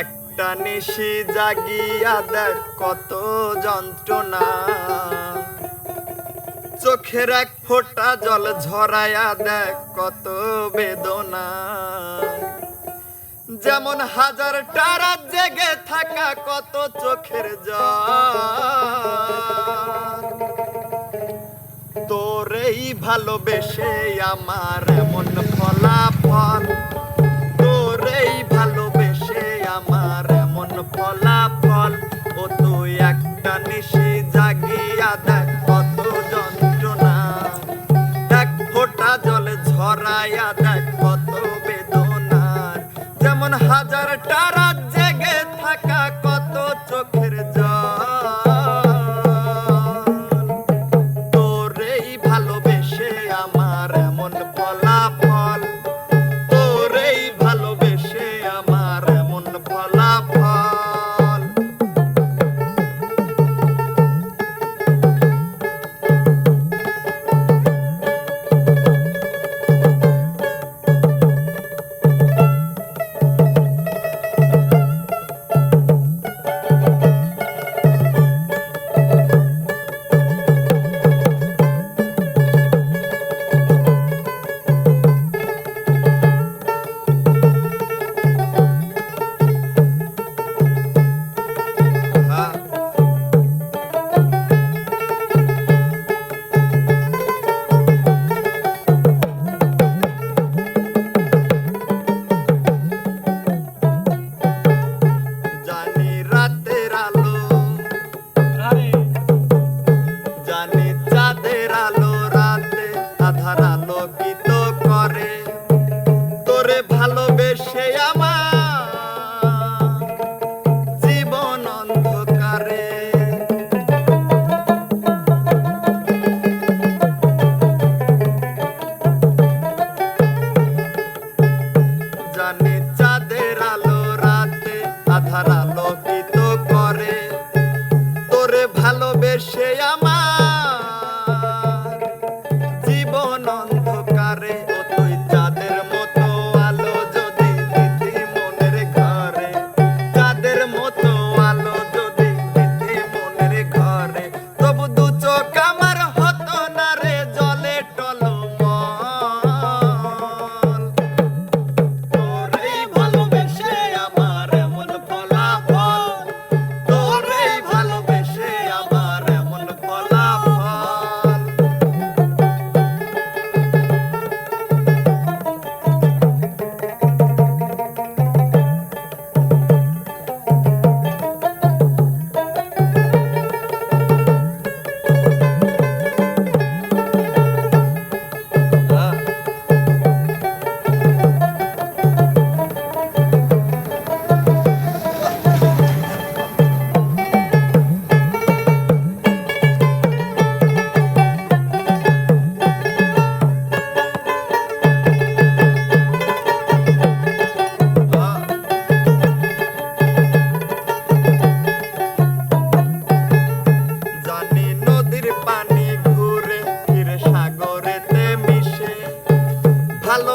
একটা জাগিয়া দেখ কত যন্ত্রণা। চোখের এক জল ঝরাইয়া দেখ কত বেদনা। যেমন হাজার টারা জেগে থাকা কত চোখের জল। তোরেই ভালোবেসে আমার এমন ফলাফল ছড়াইয়া দেখ কত বেদনার। যেমন হাজার টারা ভালোবেসে আমার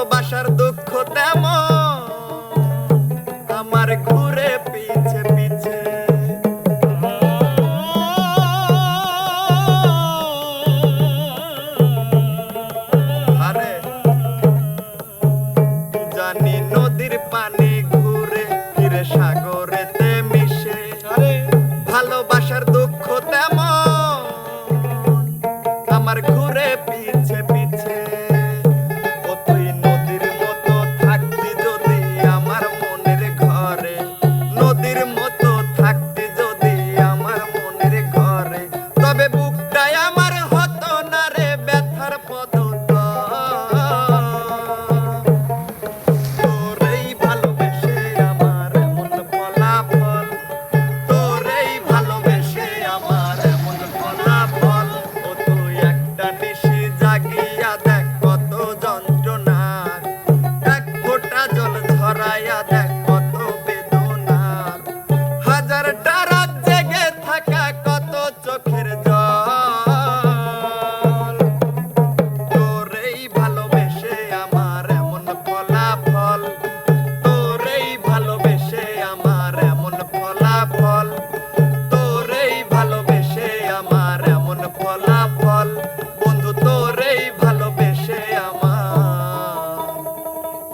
ভালোবাসার দুঃখ তেমন। আমার ঘুরে পিছে পিছে। আরে জানি নদীর পানি ঘুরে ফিরে সাগর।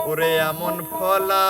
ওরে এমন ফলা